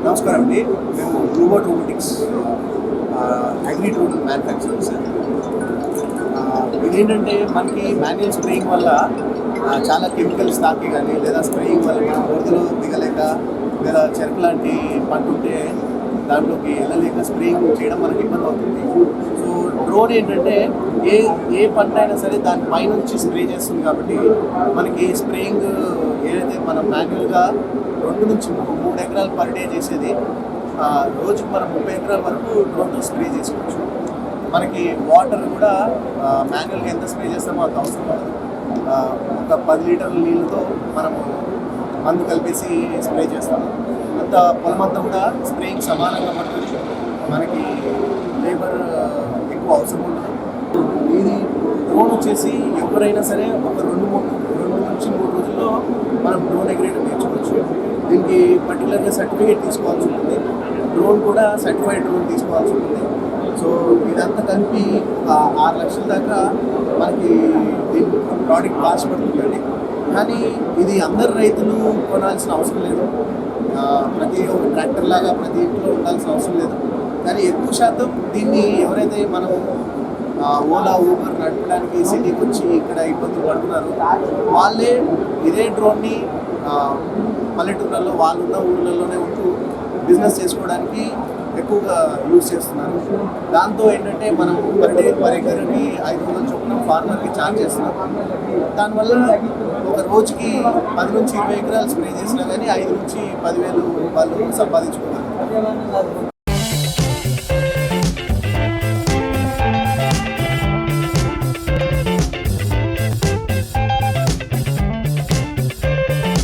నమస్కారం అండి. మేము robot robotics agri tool sir ఇదేంటంటే మనకి మాన్యువల్ స్ప్రేయింగ్ వల్ల చాలా కెమికల్స్ తాకి కానీ లేదా స్ప్రేయింగ్ వల్ల మనం వరదలు దిగలేక లేదా చెరుకు లాంటి పంట ఉంటే దాంట్లోకి వెళ్ళలేక స్ప్రేయింగ్ చేయడం మనకి ఇబ్బంది అవుతుంది. సో డ్రోన్ ఏంటంటే ఏ ఏ పంట అయినా సరే దాని పైనుంచి స్ప్రే చేస్తుంది కాబట్టి మనకి స్ప్రేయింగ్ ఏదైతే మనం మాన్యువల్గా రెండు నుంచి మూడు ఎకరాలు పర్ డే చేసేది ఆ, రోజుకి మనం ముప్పై ఎకరాల వరకు డ్రోన్తో స్ప్రే చేసుకోవచ్చు. మనకి వాటర్ కూడా మాన్యువల్గా ఎంత స్ప్రే చేస్తామో అంత అవసరం పడదు ఒక పది లీటర్ల నీళ్ళతో మనము మందు కలిపేసి స్ప్రే చేస్తాము అంత పొలమంతా కూడా స్ప్రేయింగ్ సమానంగా పడుతుంది. మనకి లేబర్ ఎక్కువ అవసరం ఉండదు. ఇది డ్రోన్ వచ్చేసి ఎవరైనా సరే ఒక రెండు మూడు రెండు నుంచి మూడు రోజుల్లో మనం డ్రోన్ ఎగ్రేట్ నేర్చుకోవచ్చు. దీనికి పర్టికులర్గా సర్టిఫికేట్ తీసుకోవాల్సి ఉంటుంది. డ్రోన్ కూడా సర్టిఫైడ్ డ్రోన్ తీసుకోవాల్సి ఉంటుంది. సో ఇదంతా కలిపి ఒక ఆరు లక్షల దాకా మనకి దీనికి ప్రోడక్ట్ కాస్ట్ పడుతుందండి. కానీ ఇది అందరు రైతులు కొనాల్సిన అవసరం లేదు. ప్రతి ఒక ట్రాక్టర్ లాగా ప్రతి ఇంట్లో ఉండాల్సిన అవసరం లేదు. కానీ ఎక్కువ శాతం దీన్ని ఎవరైతే మనం ఓలా ఊబర్ నడపడానికి సిటీకి వచ్చి ఇక్కడ ఇబ్బందులు పడుతున్నారు వాళ్ళే ఇదే డ్రోన్ని ఆ, పల్లెటూళ్ళలో ఊళ్ళలోనే ఉంటూ బిజినెస్ చేసుకోవడానికి ఎక్కువగా యూజ్ చేస్తున్నారు. దాంతో ఏంటంటే మనం పర్ డే పర్ ఎకర్కి ఐదు వందల చొప్పున ఫార్మర్కి ఛార్జ్ చేస్తున్నాం దానివల్ల ఒక రోజుకి పది నుంచి ఇరవై ఎకరాలు స్ప్రే చేసినా కానీ ఐదు నుంచి పదివేలు వాళ్ళు సంపాదించుకున్నారు